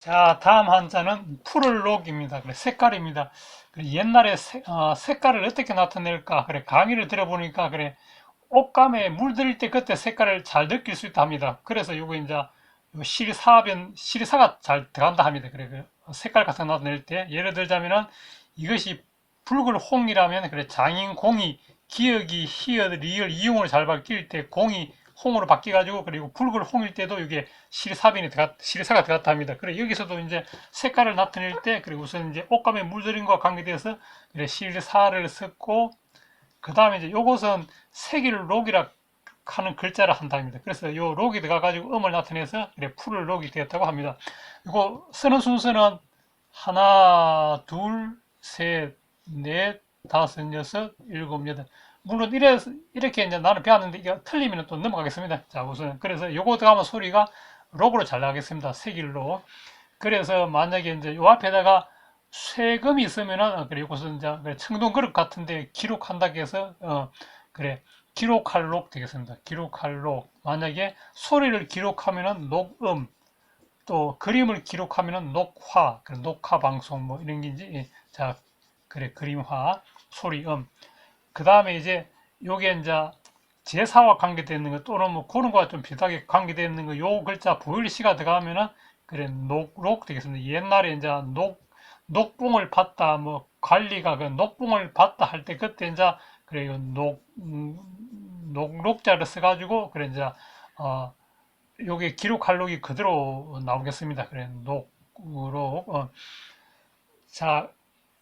자, 다음 한자는 푸를록입니다. 그래, 색깔입니다. 그래, 옛날에 세- 어, 색깔을 어떻게 나타낼까? 그래, 강의를 들어보니까, 그래, 옷감에 물들일 때 그때 색깔을 잘 느낄 수 있다 합니다. 그래서 요거 이제 요 실사변, 실사가 잘 들어간다 합니다. 그래, 그 색깔 같은 거 나타낼 때, 예를 들자면은 이것이 붉은 홍이라면, 그래, 장인 공이 기역이 히읗, 리을, 이용을 잘 바뀔 때 공이 홍으로 바뀌어가지고 그리고 붉은 홍일 때도 이게 실사변이 들어갔, 실사가 들어갔다 합니다. 그래 여기서도 이제 색깔을 나타낼 때 그리고 우선 이제 것과 관계돼서 이래 실사를 썼고 그 다음에 이제 요것은 색일 록이라 하는 글자를 한다 합니다. 그래서 요 록이 들어가가지고 음을 나타내서 이래 풀을 록이 되었다고 합니다. 이거 쓰는 순서는 하나, 둘, 셋, 넷, 다섯, 여섯, 일곱, 여덟. 물론 이래, 이렇게 이제 나는 배웠는데 이게 틀리면 또 넘어가겠습니다. 자, 우선. 그래서 요거 들어가면 소리가 록으로 잘 나가겠습니다. 색일로. 그래서 만약에 이제 요 앞에다가 세금이 있으면은, 어, 그래, 요것은 이제 그래, 청동 그릇 같은데 기록한다고 해서, 어, 그래, 기록할 록 되겠습니다. 기록할 록. 만약에 소리를 기록하면은 녹음, 또 그림을 기록하면은 녹화, 그 녹화 방송 뭐 이런 게 이제, 예, 자, 그래, 그림화, 소리음. 그 다음에 이제 요게 이제 제사와 관계되어 있는 거 또는 뭐 그런 거와 좀 비슷하게 관계되어 있는 거 요 글자 보일시가 들어가면은 그래 녹록 되겠습니다. 옛날에 이제 녹 녹봉을 받다 뭐 관리가 그 녹봉을 받다 할 때 그때 이제 그래 요녹 음, 녹록자를 써가지고 그래 이제 어 요게 기록할 녹이 그대로 나오겠습니다. 그래 녹으로 어. 자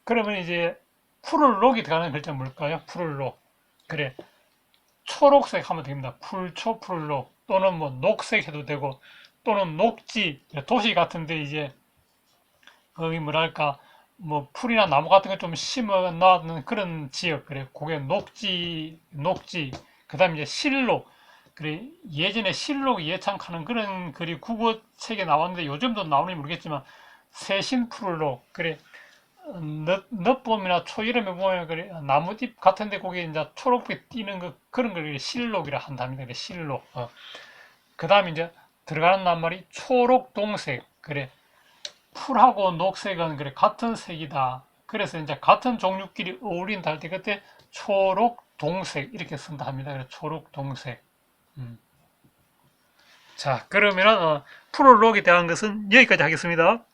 그러면 이제 녹이 들어가는 글자 뭘까요? 푸를 녹 그래. 초록색 하면 됩니다. 풀초 푸를 녹 또는 뭐 녹색 해도 되고 또는 녹지. 도시 같은데 이제 거기 뭐랄까? 뭐 풀이나 나무 같은 거좀 심어 놨는 그런 지역. 그래. 그게 녹지 녹지. 그다음에 이제 실록. 그래. 예전에 실록 예창하는 그런 글이 국어책에 나왔는데 요즘도 나오는지 모르겠지만 세신 푸를록. 그래 늦, 늦봄이나 초여름에 보면 그래 나뭇잎 같은데 거기에 이제 초록빛 띄는 그 그런 걸 실록이라 한답니다. 그래 실록. 어. 그 다음에 이제 들어가는 낱말이 초록 동색 그래 풀하고 녹색은 그래 같은 색이다. 그래서 이제 같은 종류끼리 어울린다 할 때 그때 초록 동색 이렇게 쓴다 합니다. 그래 초록 동색. 음. 자 그러면은 어, 프롤로그에 대한 것은 여기까지 하겠습니다.